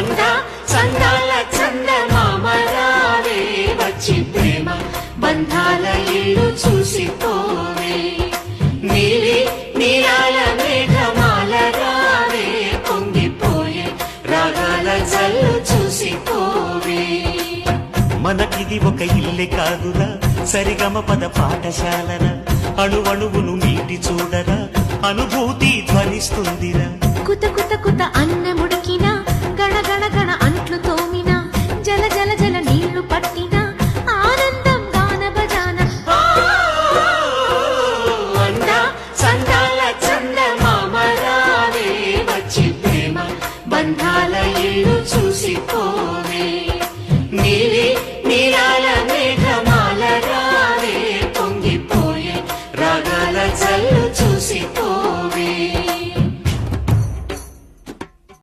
అంద చందాల చంద మామరావే వచ్చి ప్రేమ బంధాల ఇల్లు చూసిపోవే. నీలి నీలాల మేఘమాల రావే పొంగిపోయే రాగాల జల్లు చూసిపోవే. మనకిది ఒక ఇల్లే కాదురా సరిగమ పద పాఠశాలరా. అణువణువును మీటి చూడరా అనుభూతి ధ్వనిస్తుందిరా. కుత కుత కుత అన్నముడికిన గంధాల ఇల్లు చూసిపోవే. నీలి నీలాల మేఘమాల రావే. పొంగిపోయే రాగాల చల్లు